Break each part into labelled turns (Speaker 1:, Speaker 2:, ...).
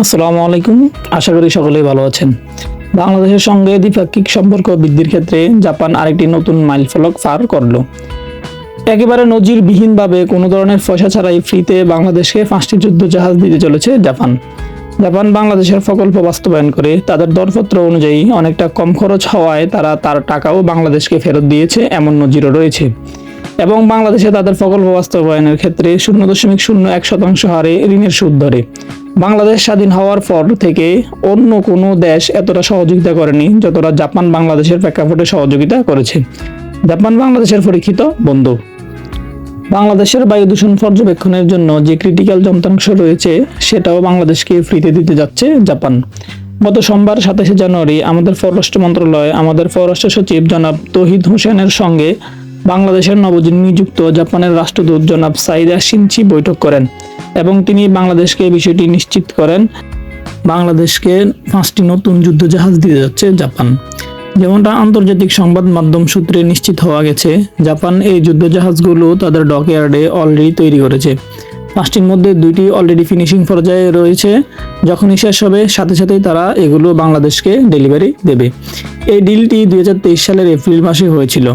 Speaker 1: আসসালামু আলাইকুম। আশা করি সকলেই ভালো আছেন। বাংলাদেশের সঙ্গে দ্বিপাক্ষিক সম্পর্ক বৃদ্ধির ক্ষেত্রে জাপান আরেকটি নতুন মাইলফলক পার করল। একেবারে নজিরবিহীনভাবে কোনো ধরনের পয়সা ছাড়াই ফ্রিতে বাংলাদেশকে পাঁচটি যুদ্ধ জাহাজ দিতে চলেছে জাপান। জাপান বাংলাদেশের প্রকল্প বাস্তবায়ন করে তাদের দরপত্র অনুযায়ী অনেকটা কম খরচ হওয়ায় তারা তার টাকাও বাংলাদেশকে ফেরত দিয়েছে, এমন নজিরও রয়েছে। এবং বাংলাদেশে তাদের প্রকল্প বাস্তবায়নের ক্ষেত্রে শূন্য দশমিক শূন্য এক শতাংশ হারে ঋণের সুদ ধরে। বাংলাদেশ স্বাধীন হওয়ার পর থেকে অন্য কোনো দেশ এতটা সহযোগিতা করেনি যতটা জাপান বাংলাদেশের প্রেক্ষাপটে সহযোগিতা করেছে। জাপান বাংলাদেশের পরীক্ষিত বন্ধু। বাংলাদেশের বায়ু দূষণ পর্যবেক্ষণের জন্য যে ক্রিটিক্যাল যন্ত্রাংশ রয়েছে, সেটাও বাংলাদেশকে ফ্রিতে দিতে যাচ্ছে জাপান। গত সোমবার সাতাশে জানুয়ারি আমাদের পররাষ্ট্র মন্ত্রণালয়, আমাদের পররাষ্ট্র সচিব জনাব তহিদ হোসেনের সঙ্গে বাংলাদেশের নবনিযুক্ত জাপানের রাষ্ট্রদূত জনাব সাইদা সিনচি বৈঠক করেন এবং তিনি বাংলাদেশকে বিষয়টি নিশ্চিত করেন, বাংলাদেশকে পাঁচটি নতুন যুদ্ধজাহাজ দিয়ে যাচ্ছে জাপান। যেমনটা আন্তর্জাতিক সংবাদ মাধ্যম সূত্রে নিশ্চিত হওয়া গেছে, জাপান এই যুদ্ধজাহাজগুলো তাদের ডকইয়ার্ডে অলরেডি তৈরি করেছে। পাঁচটির মধ্যে দুইটি অলরেডি ফিনিশিং পর্যায়ে রয়েছে। যখনই শেষ হবে, সাথে সাথেই তারা এগুলো বাংলাদেশকে ডেলিভারি দেবে। এই ডিলটি দুই হাজার তেইশ সালের এপ্রিল মাসে হয়েছিল।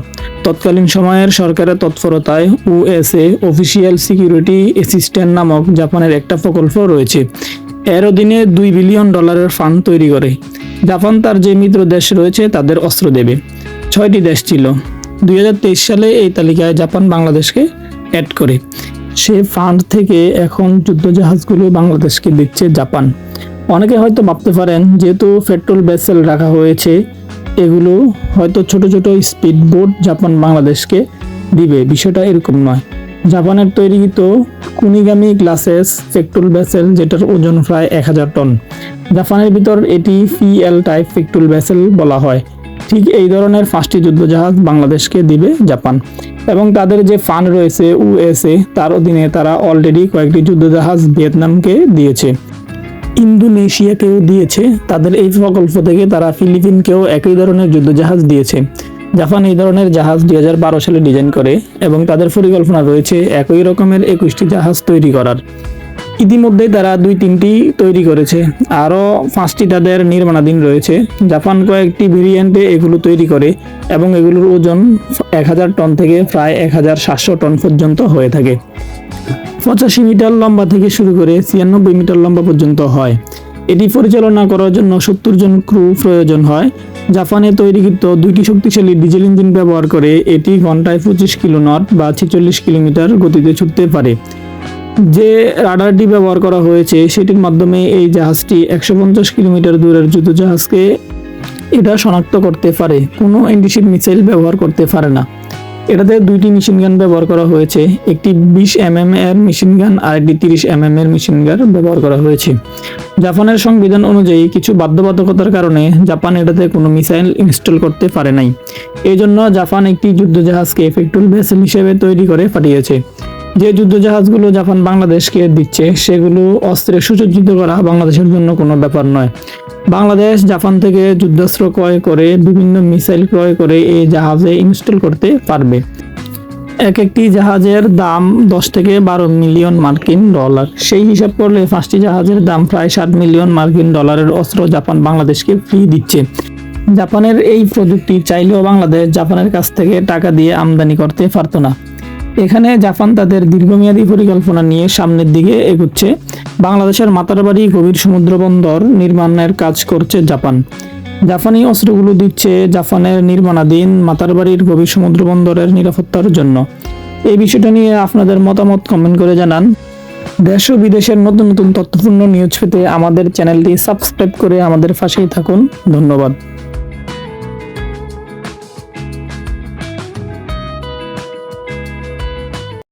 Speaker 1: তৎকালীন সময়ের সরকারের তৎপরতায় ইউএসএ অফিসিয়াল সিকিউরিটি অ্যাসিস্ট্যান্ট নামক জাপানের একটা প্রকল্প রয়েছে। এর অধীনে দুই বিলিয়ন ডলারের ফান্ড তৈরি করে। জাপান তার যে মিত্র দেশ রয়েছে, তাদের অস্ত্র দেবে। ছয়টি দেশ ছিল। দুই হাজার তেইশ সালে এই তালিকায় জাপান বাংলাদেশকে অ্যাড করে। সে ফান্ড থেকে এখন যুদ্ধজাহাজগুলো বাংলাদেশকে দিচ্ছে জাপান। অনেকে হয়তো ভাবতে পারেন, যেহেতু পেট্রোল, ভেসেল রাখা হয়েছে এগুলো হয়তো ছোট ছোট স্পিড বোট জাপান বাংলাদেশকে দিবে। বিষয়টা এরকম নয়। জাপানের তৈরিকৃত কুনিগামি গ্লাসেস পেট্রোল ভেসেল যেটার ওজন প্রায় এক হাজার টন। জাপানের ভিতর এটি পিএল টাইপ পেট্রোল ভেসেল বলা হয়। ঠিক এই ধরনের পাঁচটি যুদ্ধজাহাজ বাংলাদেশকে দিবে জাপান। এবং তাদের যে ফান্ড রয়েছে ইউএসএ তার অধীনে তারা অলরেডি কয়েকটি যুদ্ধজাহাজ ভিয়েতনামকে দিয়েছে। ইন্দোনেশিয়াকেও দিয়েছে। তাদের এই প্রকল্প থেকে তারা ফিলিপিনকেও একই ধরনের যুদ্ধজাহাজ দিয়েছে। জাপান এই ধরনের জাহাজ দুই হাজার বারো সালে ডিজাইন করে এবং তাদের পরিকল্পনা রয়েছে একই রকমের একুশটি জাহাজ তৈরি করার। ইতিমধ্যে তারা দুই তিনটি তৈরি করেছে। আরও পাঁচটি তাদের নির্মাণাধীন রয়েছে। জাপান কয়েকটি ভেরিয়েন্টে এগুলো তৈরি করে এবং এগুলোর ওজন এক হাজার টন থেকে প্রায় এক হাজার সাতশো টন পর্যন্ত হয়ে থাকে। পঁচাশি মিটার লম্বা থেকে শুরু করে ছিয়ানব্বই মিটার লম্বা পর্যন্ত হয়। এটি পরিচালনা করার জন্য সত্তর জন ক্রু প্রয়োজন হয়। জাপানে তৈরিকৃত দুইটি শক্তিশালী ডিজেল ইঞ্জিন ব্যবহার করে এটি ঘন্টায় পঁচিশ কিলো নট বা ছেচল্লিশ কিলোমিটার গতিতে ছুটতে পারে। যে রাডারটি ব্যবহার করা হয়েছে, সেটির মাধ্যমে এই জাহাজটি একশো পঞ্চাশ কিলোমিটার দূরের যুদ্ধজাহাজকে এটা শনাক্ত করতে পারে। কোনো অ্যান্টিশিপ মিসাইল ব্যবহার করতে পারে না। এটাতে দুইটি মেশিন গান ব্যবহার করা হয়েছে। একটি বিশ এম এম এর মেশিন গান আর একটি তিরিশ এম এম এর মেশিন গান ব্যবহার করা হয়েছে। জাপানের সংবিধান অনুযায়ী কিছু বাধ্যবাধকতার কারণে জাপান এটাতে কোনো মিসাইল ইনস্টল করতে পারে নাই। এই জন্য জাপান একটি যুদ্ধজাহাজকে ফেক্টুল ভেসেল হিসেবে তৈরি করে পাঠিয়েছে। যে যুদ্ধজাহাজগুলো জাপান বাংলাদেশকে দিচ্ছে, সেগুলো অস্ত্রে সুসজ্জিত করা বাংলাদেশের জন্য কোনো ব্যাপার নয়। বাংলাদেশ জাপান থেকে যুদ্ধাস্ত্র ক্রয় করে, বিভিন্ন মিসাইল ক্রয় করে এই জাহাজে ইনস্টল করতে পারবে। এক একটি জাহাজের দাম দশ থেকে বারো মিলিয়ন মার্কিন ডলার। সেই হিসাব করলে পাঁচটি জাহাজের দাম প্রায় ষাট মিলিয়ন মার্কিন ডলারের অস্ত্র জাপান বাংলাদেশকে ফ্রি দিচ্ছে। জাপানের এই প্রযুক্তি চাইলেও বাংলাদেশ জাপানের কাছ থেকে টাকা দিয়ে আমদানি করতে পারতো না। এখানে জাপান তাদের দীর্ঘমেয়াদী পরিকল্পনা নিয়ে সামনের দিকে এগুচ্ছে। বাংলাদেশের মাতারবাড়ি গভীর সমুদ্র বন্দর নির্মাণের কাজ করছে জাপান। জাপানি অস্ত্রগুলো দিচ্ছে জাপানের নির্মাণাধীন মাতারবাড়ির গভীর সমুদ্র বন্দরের নিরাপত্তার জন্য। এই বিষয়টা নিয়ে আপনাদের মতামত কমেন্ট করে জানান। দেশ ও বিদেশের নতুন নতুন তথ্যপূর্ণ নিউজ পেতে আমাদের চ্যানেলটি সাবস্ক্রাইব করে আমাদের পাশেই থাকুন। ধন্যবাদ।